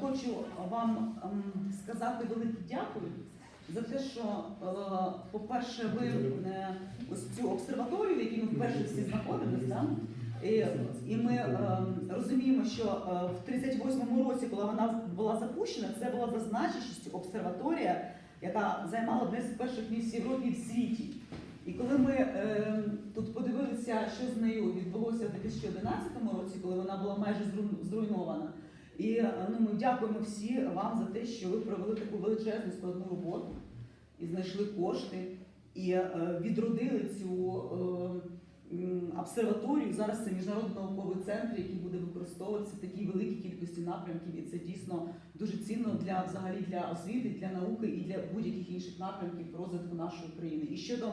хочу вам ем, сказати велике дякую за те, що, е, по-перше, ви е, ось цю обсерваторію, в якій ми вперше всі знаходились, да? і, і ми ем, розуміємо, що е, в 38-му році, коли вона була запущена, це була за значущістю обсерваторія, яка займала одне з перших місць Європі в світі. І коли ми е, тут подивилися, що з нею відбулося в 2011 році, коли вона була майже зруйнована, і е, ну, ми дякуємо всі вам за те, що ви провели таку величезну складну роботу і знайшли кошти, і е, відродили цю е, обсерваторію. Зараз це міжнародний науковий центр, який буде використовуватися в такій великій кількості напрямків, і це дійсно дуже цінно для взагалі для освіти, для науки і для будь-яких інших напрямків розвитку нашої країни. І щодо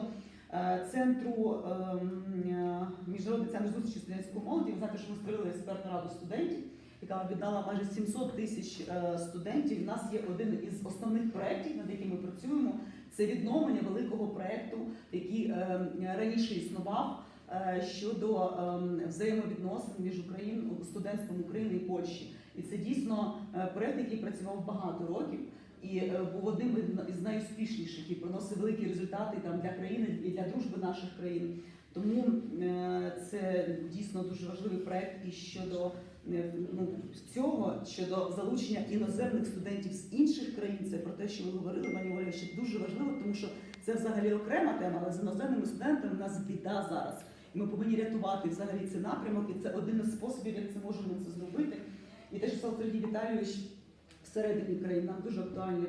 центру міжнародний центр зустрічі студентської молоді, ви знаєте, що ми створили експертну раду студентів, яка об'єднала майже 700 тисяч е, студентів. У нас є один із основних проєктів, над якими ми працюємо. Це відновлення великого проєкту, який е, раніше існував е, щодо взаємовідносин між Україною, студентством України і Польщі. І це дійсно проєкт, який працював багато років. І був одним із найуспішніших і приносив великі результати там для країни і для дружби наших країн. Тому е, це дійсно дуже важливий проект і щодо е, ну, цього, щодо залучення іноземних студентів з інших країн. Це про те, що ви говорили, пані Оля, що дуже важливо, тому що це взагалі окрема тема, але з іноземними студентами в нас біда зараз. Ми повинні рятувати взагалі цей напрямок, і це один із способів, як це можемо це зробити. І те, що сказав Сергій Віталійович, всередині країн нам дуже актуальне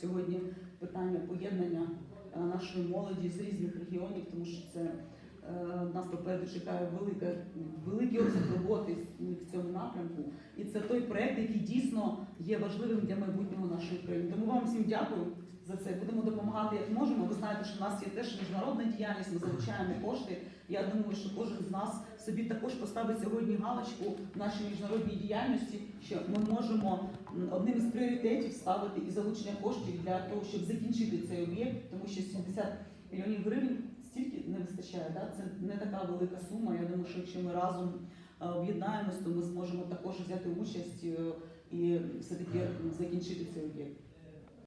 сьогодні питання поєднання е, нашої молоді з різних регіонів, тому що це нас попереду чекає велика, великий обсяг роботи в цьому напрямку. І це той проект, який дійсно є важливим для майбутнього нашої країни. Тому вам всім дякую за це. Будемо допомагати як можемо. Ви знаєте, що в нас є теж міжнародна діяльність, ми залучаємо кошти. Я думаю, що кожен з нас собі також поставить сьогодні галочку в нашій міжнародній діяльності, що ми можемо одним із пріоритетів ставити і залучення коштів для того, щоб закінчити цей об'єкт, тому що 70 мільйонів гривень стільки не вистачає. Да? Це не така велика сума. Я думаю, що якщо ми разом е, об'єднаємось, то ми зможемо також взяти участь е, і все таки закінчити цей об'єкт.